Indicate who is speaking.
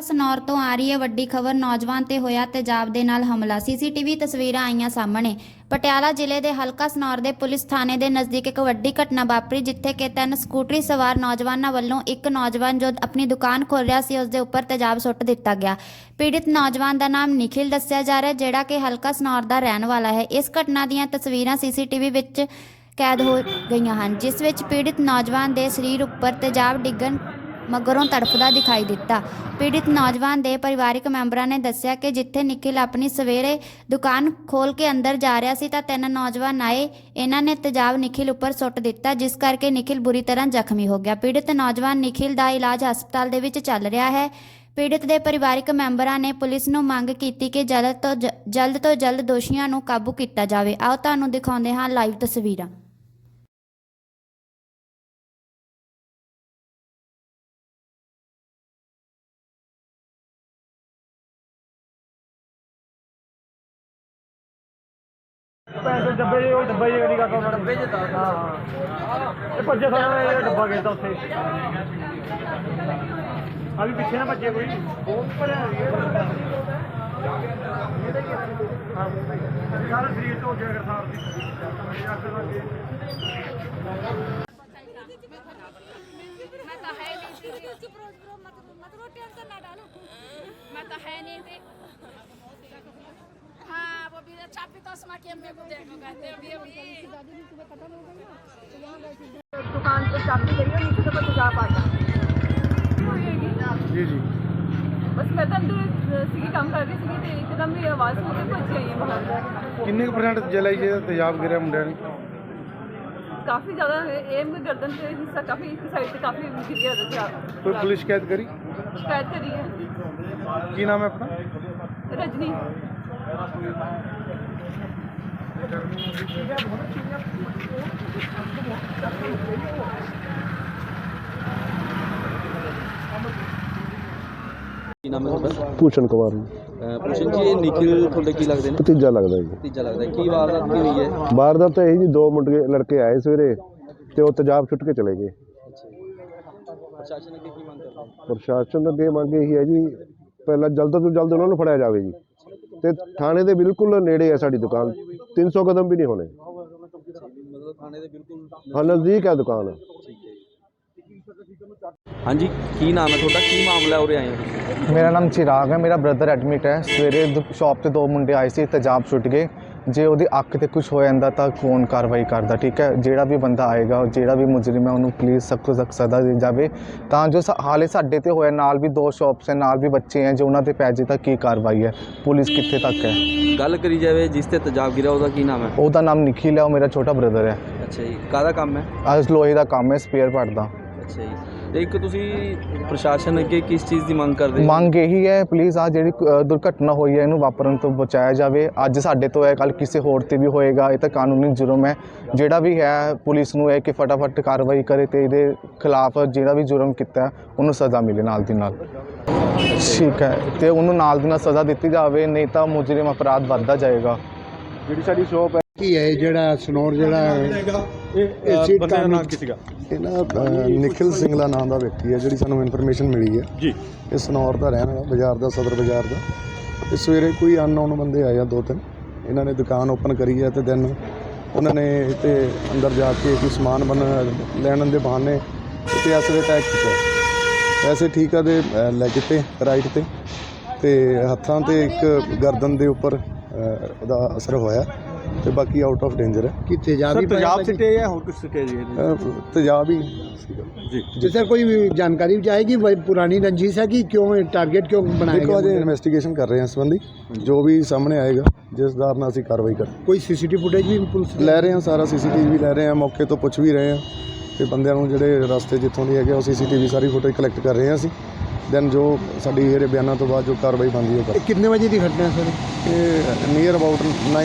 Speaker 1: ਸਨੌਰ ਤੋਂ ਆ ਰਹੀ ਹੈ ਵੱਡੀ ਖਬਰ। ਨੌਜਵਾਨ ਤੇ ਹੋਇਆ ਤੇਜ਼ਾਬ ਦੇ ਨਾਲ ਹਮਲਾ। ਸੀਸੀਟੀਵੀ ਤਸਵੀਰਾਂ ਆਈਆਂ ਸਾਹਮਣੇ। ਪਟਿਆਲਾ ਜ਼ਿਲ੍ਹੇ ਦੇ ਹਲਕਾ ਸਨੌਰ ਦੇ ਪੁਲਿਸ ਥਾਣੇ ਦੇ ਨਜ਼ਦੀਕ ਇੱਕ ਵੱਡੀ ਘਟਨਾ ਵਾਪਰੀ, ਜਿੱਥੇ ਕਿ ਤਿੰਨ ਸਕੂਟਰੀ ਸਵਾਰ ਨੌਜਵਾਨਾਂ ਵੱਲੋਂ ਇੱਕ ਨੌਜਵਾਨ ਜੋ ਆਪਣੀ ਦੁਕਾਨ ਖੋਲ ਰਿਹਾ ਸੀ ਉਸ ਦੇ ਉੱਪਰ ਤੇਜ਼ਾਬ ਸੁੱਟ ਦਿੱਤਾ ਗਿਆ। ਪੀੜਿਤ ਨੌਜਵਾਨ ਦਾ ਨਾਮ ਨਿਖਿਲ ਦੱਸਿਆ ਜਾ ਰਿਹਾ ਜਿਹੜਾ ਕਿ ਹਲਕਾ ਸਨੌਰ ਦਾ ਰਹਿਣ ਵਾਲਾ ਹੈ। ਇਸ ਘਟਨਾ ਦੀਆਂ ਤਸਵੀਰਾਂ ਸੀਸੀਟੀਵੀ ਵਿੱਚ ਕੈਦ ਹੋ ਗਈਆਂ ਹਨ, ਜਿਸ ਵਿੱਚ ਪੀੜਿਤ ਨੌਜਵਾਨ ਦੇ ਸਰੀਰ ਉੱਪਰ ਤੇਜ਼ਾਬ ਡਿੱਗਣ ਮਗਰੋਂ ਤੜਫਦਾ ਦਿਖਾਈ ਦਿੱਤਾ। ਪੀੜਿਤ ਨੌਜਵਾਨ ਦੇ ਪਰਿਵਾਰਕ ਮੈਂਬਰਾਂ ਨੇ ਦੱਸਿਆ ਕਿ ਜਿੱਥੇ ਨਿਖਿਲ ਆਪਣੀ ਸਵੇਰੇ ਦੁਕਾਨ ਖੋਲ ਕੇ ਅੰਦਰ ਜਾ ਰਿਹਾ ਸੀ ਤਾਂ ਤਿੰਨ ਨੌਜਵਾਨ ਆਏ। ਇਹਨਾਂ ਨੇ ਤੇਜ਼ਾਬ ਨਿਖਿਲ ਉੱਪਰ ਸੁੱਟ ਦਿੱਤਾ, ਜਿਸ ਕਰਕੇ ਨਿਖਿਲ ਬੁਰੀ ਤਰ੍ਹਾਂ ਜ਼ਖਮੀ ਹੋ ਗਿਆ। ਪੀੜਿਤ ਨੌਜਵਾਨ ਨਿਖਿਲ ਦਾ ਇਲਾਜ ਹਸਪਤਾਲ ਦੇ ਵਿੱਚ ਚੱਲ ਰਿਹਾ ਹੈ। ਪੀੜਤ ਦੇ ਪਰਿਵਾਰਕ ਮੈਂਬਰਾਂ ਨੇ ਪੁਲਿਸ ਨੂੰ ਮੰਗ ਕੀਤੀ ਕਿ ਜਲਦ ਤੋਂ ਜ- ਜਲਦ ਤੋਂ ਜਲਦ ਦੋਸ਼ੀਆਂ ਨੂੰ ਕਾਬੂ ਕੀਤਾ ਜਾਵੇ। ਆਓ ਤੁਹਾਨੂੰ ਦਿਖਾਉਂਦੇ ਹਾਂ ਲਾਈਵ ਤਸਵੀਰਾਂ।
Speaker 2: ਭੈਣ ਚੋਦ ਡੱਬੇ ਜਿਹੇ ਉਹ ਡੱਬਾ ਜਿਹਾ ਨਹੀਂ ਕਰਦਾ ਡੱਬੇ ਚ ਤਾਂ ਹਾਂ ਹਾਂ ਇਹ ਭੱਜੇ ਸਾਰਾ ਇਹ ਡੱਬਾ ਗਿਆ ਉੱਥੇ ਆ ਵੀ ਪਿੱਛੇ ਨਾ ਭੱਜੇ ਕੋਈ ਬਹੁਤ ਭਰਿਆ ਸਾਰਾ ਸਰੀਰ ਤੋਂ ਗਿਆ ਗਰਸਾਰ ਦੀ
Speaker 3: मैं तो है नहीं थी चुप रहो चुप रहो मत मत रो टेंशन ना डालो मैं तो है नहीं थी हाँ चश्मा की अम्मी को देखो कहते अभी अभी।
Speaker 4: दुकान पे शादी करिए नीचे तो जा पाता। जी जी। बस मैं तो सीखी काम कर रही थी तो एकदम ही आवाज़ मुझे बच गई
Speaker 2: किन्ने परसेंट जलाई जाए तेजाब गिरा मुंडे ने? काफ़ी
Speaker 4: ज़्यादा एम गर्दन पे हिस्सा काफ़ी साइड से काफ़ी गिर गया था कोई पुलिस करी?
Speaker 2: करी है। की नाम
Speaker 4: है अपना? रजनी।
Speaker 2: ਕੀ ਨਾਮ ਹੈ
Speaker 5: ਤੁਹਾਡਾ?
Speaker 6: ਭੂਸ਼ਣ ਕੁਮਾਰ ਜੀ।
Speaker 5: ਅਹ ਭੂਸ਼ਣ ਜੀ ਇਹ ਨਿਖਿਲ ਤੁਹਾਡੇ ਕੀ ਲੱਗਦੇ ਨੇ?
Speaker 6: ਭਤੀਜਾ ਲੱਗਦਾ ਜੀ।
Speaker 5: ਤੀਜਾ ਲੱਗਦਾ ਹੈ। ਕੀ ਵਾਰਦਾਤ ਕੀ ਹੋਈ ਹੈ?
Speaker 6: ਬਾਹਰ ਦਾ ਤਾਂ ਇਹ ਜੀ ਦੋ ਮੁੰਡੇ ਲੜਕੇ ਆਏ ਸਵੇਰੇ ਤੇ ਉਹ ਤੇਜ਼ਾਬ ਛੁੱਟ ਕੇ ਚਲੇ ਗਏ।
Speaker 5: ਪ੍ਰਸ਼ਾਸਨ ਅੱਗੇ ਕੀ ਮੰਗ ਕਰਦਾ?
Speaker 6: ਪ੍ਰਸ਼ਾਸਨ ਅੱਗੇ ਮੰਗ ਇਹੀ ਹੈ ਜੀ ਪਹਿਲਾਂ ਜਲਦ ਤੋਂ ਜਲਦ ਉਹਨਾਂ ਨੂੰ ਫੜਿਆ ਜਾਵੇ ਜੀ। ਤੇ ਥਾਣੇ ਦੇ ਬਿਲਕੁਲ ਨੇੜੇ ਹੈ ਸਾਡੀ ਦੁਕਾਨ। 300 ਕਦਮ ਵੀ ਨਹੀਂ ਹੋਣੇ।
Speaker 5: ਮਤਲਬ ਥਾਣੇ ਦੇ ਬਿਲਕੁਲ
Speaker 6: ਹਾਂ ਨਜ਼ਦੀਕ ਹੈ ਦੁਕਾਨ।
Speaker 5: ਹਾਂਜੀ ਕੀ ਨਾਮ ਹੈ ਤੁਹਾਡਾ? ਕੀ ਮਾਮਲਾ ਉਰੇ ਆਏ ਹੋ?
Speaker 7: ਮੇਰਾ ਨਾਮ ਚਿਰਾਗ ਹੈ ਮੇਰਾ ਬ੍ਰਦਰ ਐਡਮਿਟ ਹੈ। ਸਵੇਰੇ ਸ਼ਾਪ ਤੇ ਦੋ ਮੁੰਡੇ ਆਏ ਸੀ ਤੇਜ਼ਾਬ ਛੁੱਟ ਗਏ। ਜੇ ਉਹਦੀ ਅੱਖ ਤੇ ਕੁਝ ਹੋ ਜਾਂਦਾ ਤਾਂ ਕੌਣ ਕਾਰਵਾਈ ਕਰਦਾ ਠੀਕ ਹੈ? ਜਿਹੜਾ ਵੀ ਬੰਦਾ ਆਏਗਾ ਜਿਹੜਾ ਵੀ ਮੁਜਰਮ ਹੈ ਉਹਨੂੰ ਪਲੀਜ਼ ਸਖਤ ਸਖਤ ਸਜ਼ਾ ਦਿੱਤੀ ਜਾਵੇ। ਤਾਂ ਜੋ ਹਾਲੇ ਸਾਡੇ ਤੇ ਹੋਇਆ ਨਾਲ ਵੀ ਦੋ ਸ਼ਾਪਸ ਹੈ ਨਾਲ ਵੀ ਬੱਚੇ ਹੈ ਜੋ ਉਹਨਾਂ ਤੇ ਪੈ ਜੇ ਤਾਂ ਕੀ ਕਾਰਵਾਈ ਹੈ? ਪੁਲਿਸ ਕਿੱਥੇ ਤੱਕ ਹੈ?
Speaker 5: ਗੱਲ ਕਰੀ ਜਾਵੇ ਜਿਸ ਤੇ ਤੇਜ਼ਾਬ ਗਿਰਿਆ ਉਹਦਾ ਕੀ ਨਾਮ ਹੈ?
Speaker 7: ਉਹਦਾ ਨਾਮ ਨਿਖਿਲ ਹੈ ਉਹ ਮੇਰਾ ਛੋਟਾ ਬ੍ਰਦਰ ਹੈ।
Speaker 5: ਅੱਛਾ ਜੀ ਕਾਹਦਾ ਕੰਮ ਹੈ?
Speaker 7: ਅੱਜ ਲੋਹੇ ਦਾ ਕੰਮ ਹੈ ਸਪੇਅਰ ਪਾਰਟ ਦਾ।
Speaker 5: ਅੱਛਾ ਜੀ। ਇੱਕ ਤੁਸੀਂ ਪ੍ਰਸ਼ਾਸਨ ਅੱਗੇ ਕਿਸ ਚੀਜ਼ ਦੀ ਮੰਗ ਕਰਦੇ ਹੋ?
Speaker 7: ਮੰਗ ਇਹੀ ਹੈ ਪਲੀਜ਼ ਆ ਜਿਹੜੀ ਅ, ਦੁਰਘਟਨਾ ਹੋਈ ਹੈ ਇਹਨੂੰ ਵਾਪਰਨ ਤੋਂ ਬਚਾਇਆ ਜਾਵੇ। ਅੱਜ ਸਾਡੇ ਤੋਂ ਹੈ ਕੱਲ ਕਿਸੇ ਹੋਰ ਤੇ ਵੀ ਹੋਏਗਾ ਇਹ ਤਾਂ ਕਾਨੂੰਨੀ ਜੁਰਮ ਹੈ। ਜਿਹੜਾ ਵੀ ਹੈ ਪੁਲਿਸ ਨੂੰ ਇਹ ਕਿ ਫਟਾਫਟ ਕਾਰਵਾਈ ਕਰੇ ਤੇ ਇਹਦੇ ਖਿਲਾਫ ਜਿਹੜਾ ਵੀ ਜੁਰਮ ਕੀਤਾ ਹੈ, ਉਹਨੂੰ ਸਜ਼ਾ ਮਿਲੇ ਨਾਲ ਦੀ ਨਾਲ। ਠੀਕ ਹੈ ਤੇ ਉਹਨੂੰ ਨਾਲ ਦੀ ਨਾਲ ਸਜ਼ਾ ਦਿੱਤੀ ਜਾਵੇ ਨਹੀਂ ਤਾਂ ਮੁਜਰਮ ਅਪਰਾਧ ਵੱਧਦਾ ਜਾਏਗਾ।
Speaker 6: ਜਿਹੜੀ ਸਾਡੀ ਸ਼ੋਪ ਹੈ।
Speaker 8: ਕੀ ਹੈ ਜਿਹੜਾ ਸਨੋਰ ਜਿਹੜਾ ਇਹ ਸੀਟ
Speaker 2: ਬੰਦੇ ਦਾ
Speaker 8: ਕੰਮ
Speaker 2: ਸੀਗਾ?
Speaker 8: ਇਹ ਨਾ ਅ, ਨਿਖਿਲ ਸਿੰਘਲਾ ਨਾਮ ਦਾ ਵਿਅਕਤੀ ਹੈ ਜਿਹੜੀ ਸਾਨੂੰ ਇਨਫੋਰਮੇਸ਼ਨ ਮਿਲੀ ਹੈ।
Speaker 2: ਜੀ।
Speaker 8: ਇਹ ਸਨੌਰ ਦਾ ਰਹਿਣ ਵਾਲਾ ਬਾਜ਼ਾਰ ਦਾ ਸਦਰ ਬਾਜ਼ਾਰ ਦਾ। ਤੇ ਸਵੇਰੇ ਕੋਈ ਅਨਨੋਨ ਬੰਦੇ ਆਏ ਆ ਦੋ ਤਿੰਨ। ਇਹਨਾਂ ਨੇ ਦੁਕਾਨ ਓਪਨ ਕਰੀ ਹੈ ਤੇ ਦੈਨ ਉਹਨਾਂ ਨੇ ਤੇ ਅੰਦਰ ਜਾ ਕੇ ਕੋਈ ਸਮਾਨ ਬਣ ਲੈਣ ਦੇ ਬਹਾਨੇ ਤੇ ਐਸੇ ਦੇ ਅਟੈਕ ਕੀਤਾ ਐਸੇ ਠੀਕ ਆ ਦੇ ਅ, ਲੈ ਤੇ ਰਾਈਟ ਤੇ। ਤੇ ਹੱਥਾਂ ਤੇ ਇੱਕ ਗਰਦਨ ਦੇ ਉੱਪਰ ਅ, ਉਹਦਾ ਅਸਰ ਹੋਇਆ। ਤੇ ਬਾਕੀ ਆਊਟ ਆਫ ਡੇਂਜਰ ਹੈ
Speaker 9: ਕਿ ਤੇਜ਼ਾਬ ਵੀ
Speaker 2: ਤੇਜ਼ਾਬ ਸਿੱਟੇ ਜਾਂ ਹੋਰ ਕੁਝ ਸਿੱਟੇ ਜੀ
Speaker 8: ਅ, ਤੇਜ਼ਾਬ ਹੀ ਸੀਗਾ
Speaker 9: तो सर कोई जानकारी भी आएगी वही पुरानी रंजिश है कि क्यों टारगेट क्यों बनाया
Speaker 8: ਦੇਖੋ
Speaker 9: गया
Speaker 8: ਅਜੇ ਇਨਵੈਸਟੀਗੇਸ਼ਨ ਕਰ ਰਹੇ ਹਾਂ ਇਸ ਸੰਬੰਧੀ ਜੋ ਵੀ ਸਾਹਮਣੇ ਆਏਗਾ ਜਿਸ ਦਾ ਨਾਲ ਅਸੀਂ ਕਾਰਵਾਈ ਕਰ
Speaker 9: कोई सीसीटीवी फुटेज भी पुलिस
Speaker 8: ਲੈ ਰਹੇ ਹਾਂ ਸਾਰਾ ਸੀਸੀਟੀਵੀ ਵੀ ਲੈ ਰਹੇ ਹਾਂ ਮੌਕੇ ਤੋਂ ਪੁੱਛ ਵੀ ਰਹੇ ਹਾਂ ਤੇ ਬੰਦਿਆਂ ਨੂੰ ਜਿਹੜੇ ਰਸਤੇ ਜਿੱਥੋਂ ਦੀ ਹੈਗੇ ਉਹ ਸੀਸੀਟੀਵੀ ਸਾਰੀ ਫੁਟੇਜ ਕਲੈਕਟ ਕਰ ਰਹੇ ਹਾਂ ਅਸੀਂ ਦੈਨ ਜੋ ਸਾਡੀ ਇਹਦੇ ਬਿਆਨਾਂ ਤੋਂ ਬਾਅਦ ਜੋ ਕਾਰਵਾਈ ਬਣਦੀ ਹੈ ਉਹ ਕਰ
Speaker 9: कितने बजे की घटना है सर
Speaker 8: ਇਹ ਨੀਅਰ ਅਬਾਊਟ 9